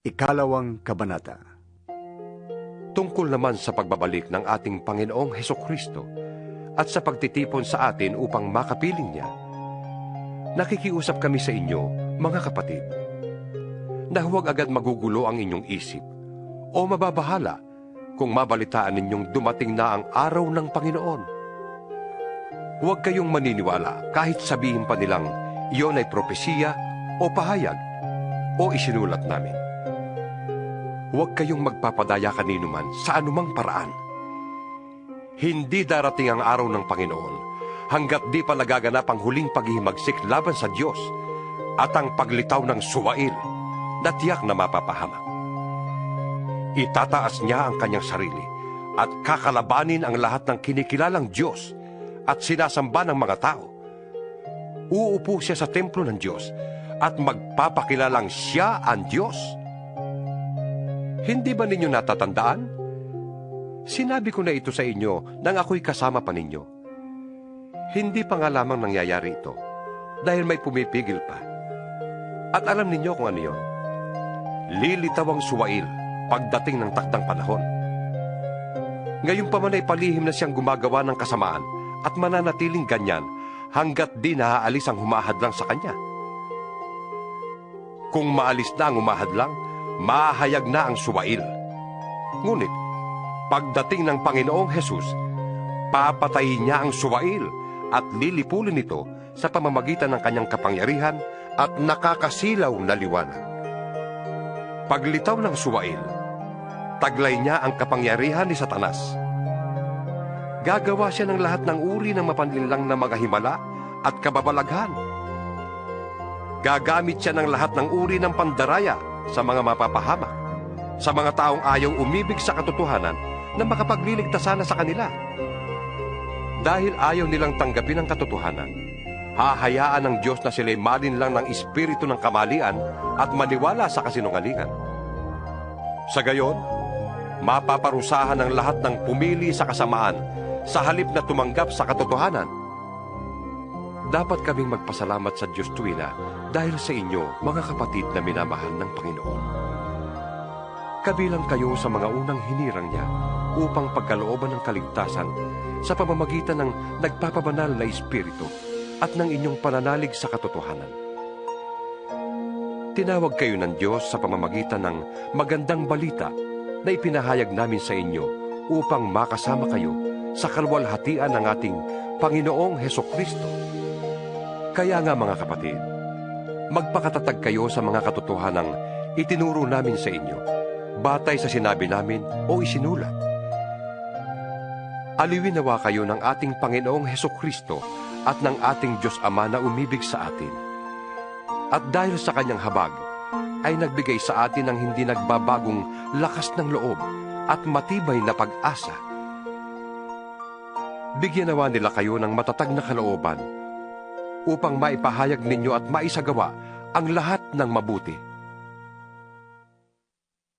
Ikalawang Kabanata tungkol naman sa pagbabalik ng ating Panginoong Heso Kristo at sa pagtitipon sa atin upang makapiling niya. Nakikiusap kami sa inyo, mga kapatid, na huwag agad magugulo ang inyong isip o mababahala kung mabalitaan ninyong dumating na ang araw ng Panginoon. Huwag kayong maniniwala kahit sabihin pa nilang iyon ay propesiya o pahayag o isinulat namin huwag kayong magpapadaya kanino man sa anumang paraan. Hindi darating ang araw ng Panginoon hanggat di pa nagaganap ang huling paghihimagsik laban sa Diyos at ang paglitaw ng suwail na tiyak na mapapahamak. Itataas niya ang kanyang sarili at kakalabanin ang lahat ng kinikilalang Diyos at sinasamba ng mga tao. Uupo siya sa templo ng Diyos at magpapakilalang siya ang Diyos hindi ba ninyo natatandaan? Sinabi ko na ito sa inyo nang ako'y kasama pa ninyo. Hindi pa nga lamang nangyayari ito dahil may pumipigil pa. At alam ninyo kung ano yon. Lilitaw ang suwail pagdating ng takdang panahon. Ngayon pa man ay palihim na siyang gumagawa ng kasamaan at mananatiling ganyan hanggat di naaalis ang humahadlang sa kanya. Kung maalis na ang humahadlang, mahayag na ang suwail. Ngunit, pagdating ng Panginoong Hesus, papatayin niya ang suwail at lilipulin ito sa pamamagitan ng kanyang kapangyarihan at nakakasilaw na liwanag. Paglitaw ng suwail, taglay niya ang kapangyarihan ni Satanas. Gagawa siya ng lahat ng uri ng mapanlinlang na mga himala at kababalaghan. Gagamit siya ng lahat ng uri ng pandaraya sa mga mapapahamak, sa mga taong ayaw umibig sa katotohanan na makapagliligtas sana sa kanila. Dahil ayaw nilang tanggapin ang katotohanan, hahayaan ng Diyos na sila'y malin lang ng espiritu ng kamalian at maniwala sa kasinungalingan. Sa gayon, mapaparusahan ng lahat ng pumili sa kasamaan sa halip na tumanggap sa katotohanan. Dapat kaming magpasalamat sa Diyos tuwina dahil sa inyo, mga kapatid na minamahal ng Panginoon. Kabilang kayo sa mga unang hinirang niya upang pagkalooban ng kaligtasan sa pamamagitan ng nagpapabanal na Espiritu at ng inyong pananalig sa katotohanan. Tinawag kayo ng Diyos sa pamamagitan ng magandang balita na ipinahayag namin sa inyo upang makasama kayo sa kalwalhatian ng ating Panginoong Heso Kristo. Kaya nga mga kapatid, magpakatatag kayo sa mga katotohanang itinuro namin sa inyo, batay sa sinabi namin o isinulat. Aliwin nawa kayo ng ating Panginoong Heso Kristo at ng ating Diyos Ama na umibig sa atin. At dahil sa kanyang habag, ay nagbigay sa atin ng hindi nagbabagong lakas ng loob at matibay na pag-asa. Bigyan nawa nila kayo ng matatag na kalooban upang maipahayag ninyo at maisagawa ang lahat ng mabuti